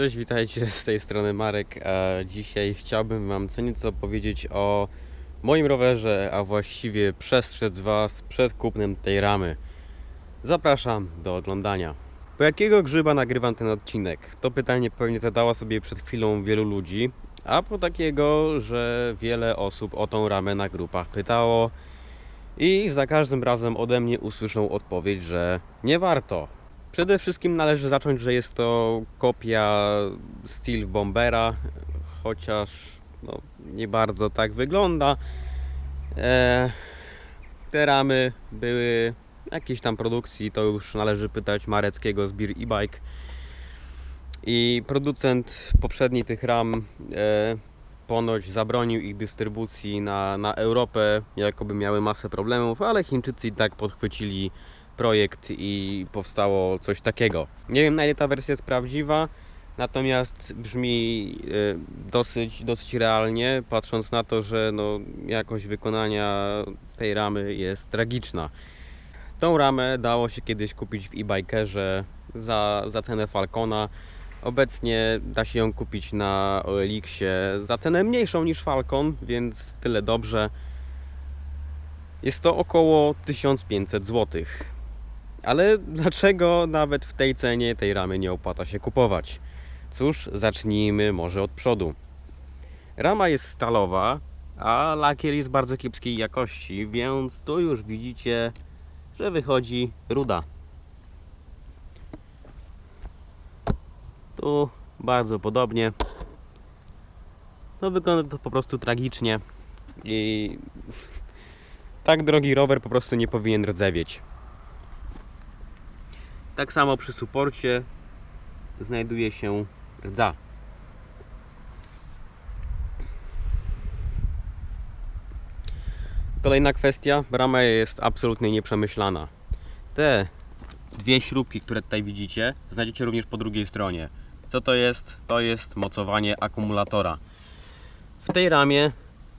Cześć, witajcie z tej strony Marek. Dzisiaj chciałbym Wam co nieco powiedzieć o moim rowerze, a właściwie przestrzec Was przed kupnem tej ramy. Zapraszam do oglądania. Po jakiego grzyba nagrywam ten odcinek? To pytanie pewnie zadała sobie przed chwilą wielu ludzi, a po takiego, że wiele osób o tą ramę na grupach pytało i za każdym razem ode mnie usłyszą odpowiedź, że nie warto. Przede wszystkim należy zacząć, że jest to kopia Steel Bombera, chociaż no, nie bardzo tak wygląda. E, te ramy były jakiejś tam produkcji, to już należy pytać Mareckiego z Beer e-bike. I producent poprzedni tych ram e, ponoć zabronił ich dystrybucji na, na Europę, jakoby miały masę problemów, ale Chińczycy i tak podchwycili projekt i powstało coś takiego. Nie wiem na ile ta wersja jest prawdziwa, natomiast brzmi e, dosyć, dosyć realnie, patrząc na to, że no, jakość wykonania tej ramy jest tragiczna. Tą ramę dało się kiedyś kupić w e-bikerze za, za cenę Falcona. Obecnie da się ją kupić na OLX-ie za cenę mniejszą niż Falcon, więc tyle dobrze. Jest to około 1500 zł. Ale dlaczego nawet w tej cenie tej ramy nie opłaca się kupować? Cóż, zacznijmy może od przodu. Rama jest stalowa, a lakier jest bardzo kiepskiej jakości, więc tu już widzicie, że wychodzi ruda. Tu bardzo podobnie. No wygląda to po prostu tragicznie i tak drogi rower po prostu nie powinien rdzewieć. Tak samo przy suporcie znajduje się rdza. Kolejna kwestia, brama jest absolutnie nieprzemyślana. Te dwie śrubki, które tutaj widzicie, znajdziecie również po drugiej stronie. Co to jest? To jest mocowanie akumulatora. W tej ramie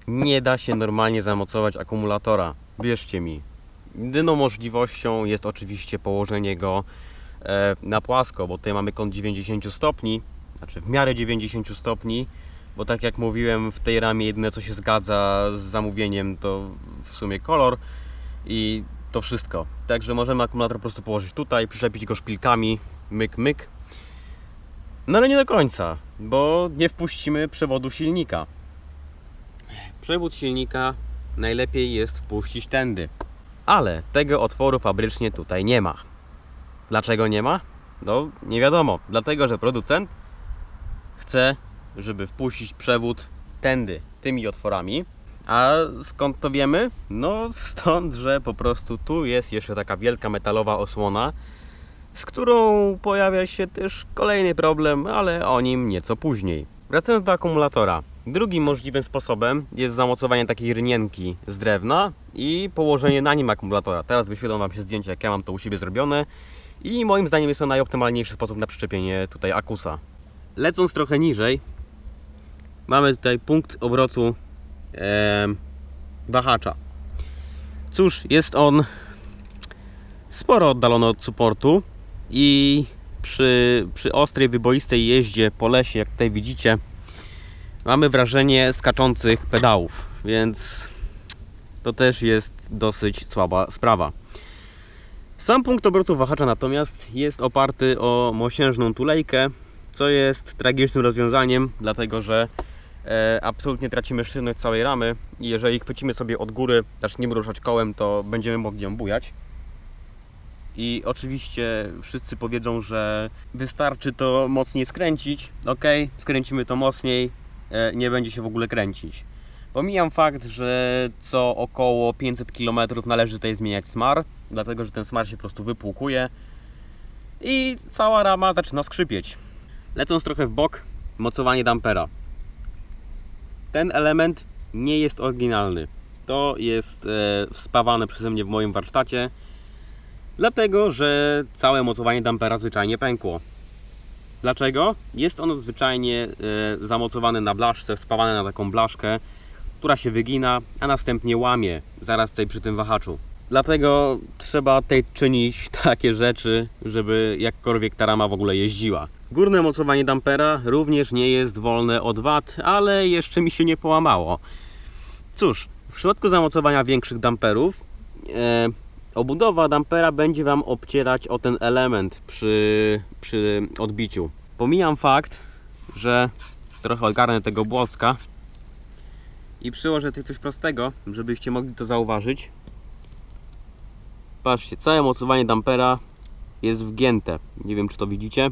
nie da się normalnie zamocować akumulatora. Wierzcie mi. Jedyną możliwością jest oczywiście położenie go na płasko, bo tutaj mamy kąt 90 stopni, znaczy w miarę 90 stopni, bo tak jak mówiłem, w tej ramie jedyne co się zgadza z zamówieniem to w sumie kolor i to wszystko. Także możemy akumulator po prostu położyć tutaj, przyczepić go szpilkami, myk, myk. No ale nie do końca, bo nie wpuścimy przewodu silnika. Przewód silnika najlepiej jest wpuścić tędy. Ale tego otworu fabrycznie tutaj nie ma. Dlaczego nie ma? No nie wiadomo. Dlatego, że producent chce, żeby wpuścić przewód tędy, tymi otworami. A skąd to wiemy? No stąd, że po prostu tu jest jeszcze taka wielka metalowa osłona, z którą pojawia się też kolejny problem, ale o nim nieco później. Wracając do akumulatora. Drugim możliwym sposobem jest zamocowanie takiej rynienki z drewna i położenie na nim akumulatora. Teraz wyświetlą Wam się zdjęcia, jak ja mam to u siebie zrobione. I moim zdaniem jest to najoptymalniejszy sposób na przyczepienie tutaj akusa. Lecąc trochę niżej, mamy tutaj punkt obrotu e, wahacza. Cóż, jest on sporo oddalony od supportu i przy, przy ostrej, wyboistej jeździe po lesie, jak tutaj widzicie, mamy wrażenie skaczących pedałów, więc to też jest dosyć słaba sprawa. Sam punkt obrotu wahacza natomiast jest oparty o mosiężną tulejkę, co jest tragicznym rozwiązaniem, dlatego że e, absolutnie tracimy sztywność całej ramy i jeżeli chwycimy sobie od góry, zaczniemy ruszać kołem, to będziemy mogli ją bujać. I oczywiście wszyscy powiedzą, że wystarczy to mocniej skręcić. Ok, skręcimy to mocniej, e, nie będzie się w ogóle kręcić. Pomijam fakt, że co około 500 km należy tutaj zmieniać smar, dlatego że ten smar się po prostu wypłukuje i cała rama zaczyna skrzypieć. Lecąc trochę w bok, mocowanie dampera. Ten element nie jest oryginalny. To jest e, spawane przeze mnie w moim warsztacie, dlatego że całe mocowanie dampera zwyczajnie pękło. Dlaczego? Jest ono zwyczajnie e, zamocowane na blaszce, spawane na taką blaszkę, która się wygina, a następnie łamie zaraz tutaj przy tym wahaczu. Dlatego trzeba tutaj czynić takie rzeczy, żeby jakkolwiek ta rama w ogóle jeździła. Górne mocowanie dampera również nie jest wolne od wad, ale jeszcze mi się nie połamało. Cóż, w przypadku zamocowania większych damperów e, obudowa dampera będzie Wam obcierać o ten element przy, przy odbiciu. Pomijam fakt, że trochę ogarnę tego błocka i przyłożę tutaj coś prostego, żebyście mogli to zauważyć. Patrzcie, całe mocowanie dampera jest wgięte. Nie wiem, czy to widzicie.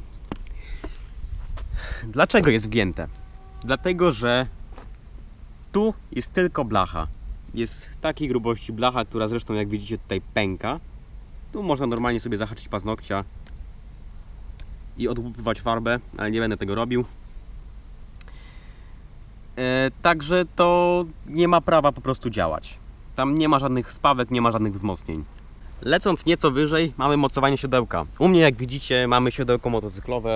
Dlaczego jest wgięte? Dlatego, że tu jest tylko blacha. Jest takiej grubości blacha, która zresztą jak widzicie tutaj pęka. Tu można normalnie sobie zahaczyć paznokcia i odłupywać farbę, ale nie będę tego robił. E, także to nie ma prawa po prostu działać. Tam nie ma żadnych spawek, nie ma żadnych wzmocnień. Lecąc nieco wyżej, mamy mocowanie siodełka. U mnie, jak widzicie, mamy siodełko motocyklowe,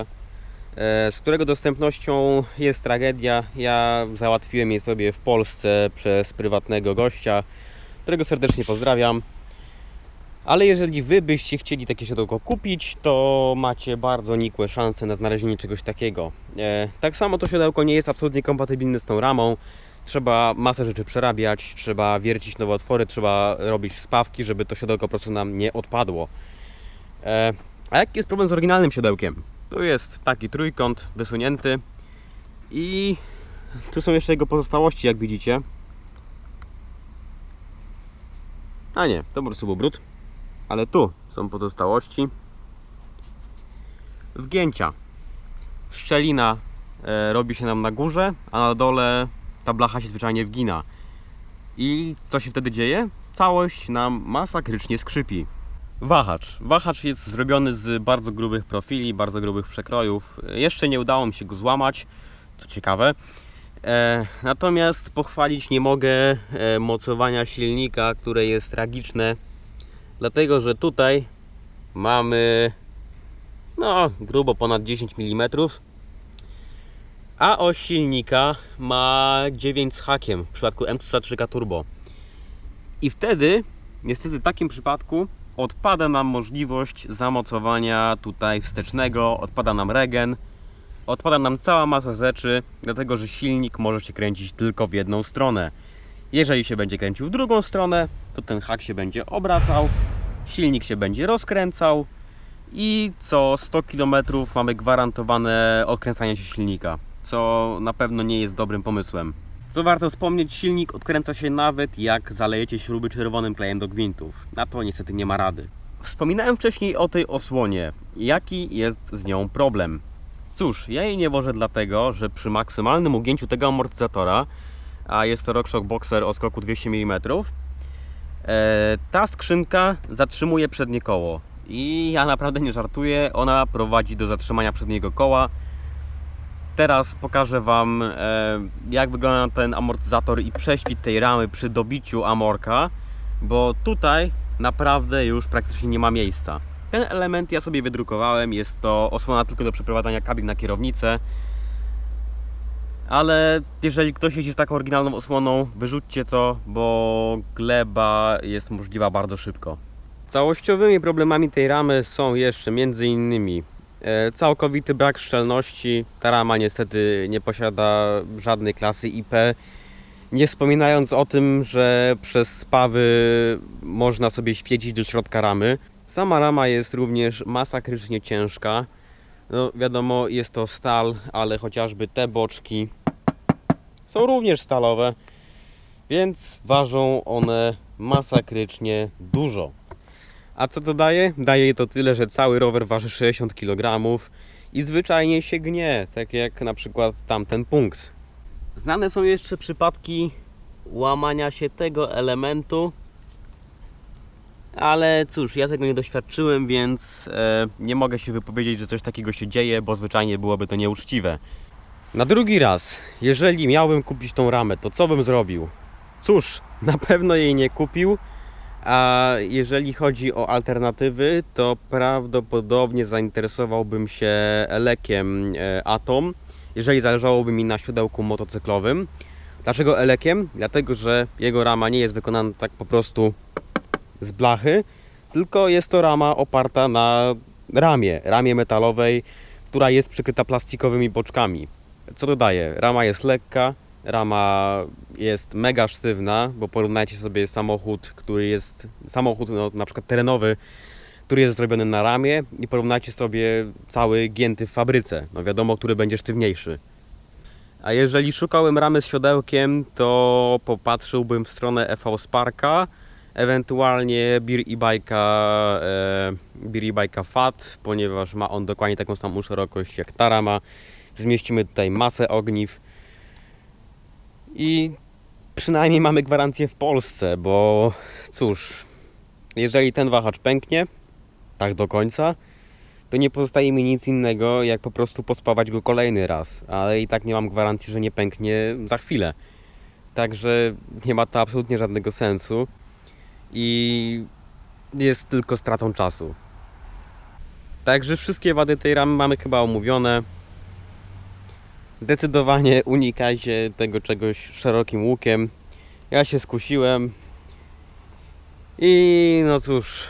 e, z którego dostępnością jest tragedia. Ja załatwiłem je sobie w Polsce przez prywatnego gościa, którego serdecznie pozdrawiam. Ale jeżeli Wy byście chcieli takie siodełko kupić, to macie bardzo nikłe szanse na znalezienie czegoś takiego. E, tak samo to siodełko nie jest absolutnie kompatybilne z tą ramą. Trzeba masę rzeczy przerabiać, trzeba wiercić nowe otwory, trzeba robić spawki, żeby to siodełko po prostu nam nie odpadło. E, a jaki jest problem z oryginalnym siodełkiem? Tu jest taki trójkąt wysunięty i tu są jeszcze jego pozostałości, jak widzicie. A nie, to po prostu był brud. Ale tu są pozostałości. Wgięcia. Szczelina e, robi się nam na górze, a na dole ta blacha się zwyczajnie wgina. I co się wtedy dzieje? Całość nam masakrycznie skrzypi. Wahacz. Wahacz jest zrobiony z bardzo grubych profili, bardzo grubych przekrojów. Jeszcze nie udało mi się go złamać, co ciekawe. E, natomiast pochwalić nie mogę e, mocowania silnika, które jest tragiczne, dlatego że tutaj mamy no grubo ponad 10 mm a oś silnika ma 9 z hakiem w przypadku M303 Turbo. I wtedy, niestety w takim przypadku, odpada nam możliwość zamocowania tutaj wstecznego, odpada nam regen, odpada nam cała masa rzeczy, dlatego że silnik może się kręcić tylko w jedną stronę. Jeżeli się będzie kręcił w drugą stronę, to ten hak się będzie obracał, silnik się będzie rozkręcał i co 100 km mamy gwarantowane odkręcanie się silnika co na pewno nie jest dobrym pomysłem. Co warto wspomnieć, silnik odkręca się nawet jak zalejecie śruby czerwonym klejem do gwintów. Na to niestety nie ma rady. Wspominałem wcześniej o tej osłonie. Jaki jest z nią problem? Cóż, ja jej nie wożę dlatego, że przy maksymalnym ugięciu tego amortyzatora, a jest to RockShox Boxer o skoku 200 mm, e, ta skrzynka zatrzymuje przednie koło. I ja naprawdę nie żartuję, ona prowadzi do zatrzymania przedniego koła, Teraz pokażę Wam e, jak wygląda ten amortyzator i prześwit tej ramy przy dobiciu amorka, bo tutaj naprawdę już praktycznie nie ma miejsca. Ten element ja sobie wydrukowałem, jest to osłona tylko do przeprowadzania kabin na kierownicę. Ale jeżeli ktoś jeździ z taką oryginalną osłoną, wyrzućcie to, bo gleba jest możliwa bardzo szybko. Całościowymi problemami tej ramy są jeszcze między innymi E, całkowity brak szczelności. Ta rama niestety nie posiada żadnej klasy IP. Nie wspominając o tym, że przez spawy można sobie świecić do środka ramy. Sama rama jest również masakrycznie ciężka. No wiadomo, jest to stal, ale chociażby te boczki są również stalowe, więc ważą one masakrycznie dużo. A co to daje? Daje to tyle, że cały rower waży 60 kg i zwyczajnie się gnie, tak jak na przykład tamten punkt. Znane są jeszcze przypadki łamania się tego elementu, ale cóż, ja tego nie doświadczyłem, więc e, nie mogę się wypowiedzieć, że coś takiego się dzieje, bo zwyczajnie byłoby to nieuczciwe. Na drugi raz, jeżeli miałbym kupić tą ramę, to co bym zrobił? Cóż, na pewno jej nie kupił, a jeżeli chodzi o alternatywy, to prawdopodobnie zainteresowałbym się Elekiem e, Atom, jeżeli zależałoby mi na siodełku motocyklowym. Dlaczego Elekiem? Dlatego, że jego rama nie jest wykonana tak po prostu z blachy, tylko jest to rama oparta na ramie, ramie metalowej, która jest przykryta plastikowymi boczkami. Co dodaje? Rama jest lekka, rama jest mega sztywna, bo porównajcie sobie samochód, który jest, samochód no, na przykład terenowy, który jest zrobiony na ramie i porównajcie sobie cały gięty w fabryce. No wiadomo, który będzie sztywniejszy. A jeżeli szukałem ramy z siodełkiem, to popatrzyłbym w stronę EV Sparka, ewentualnie Beer i Bike'a e, Beer i Bike'a Fat, ponieważ ma on dokładnie taką samą szerokość jak ta rama. Zmieścimy tutaj masę ogniw i przynajmniej mamy gwarancję w Polsce, bo cóż, jeżeli ten wahacz pęknie, tak do końca, to nie pozostaje mi nic innego, jak po prostu pospawać go kolejny raz, ale i tak nie mam gwarancji, że nie pęknie za chwilę. Także nie ma to absolutnie żadnego sensu i jest tylko stratą czasu. Także wszystkie wady tej ramy mamy chyba omówione. Zdecydowanie unikajcie tego czegoś szerokim łukiem. Ja się skusiłem i no cóż,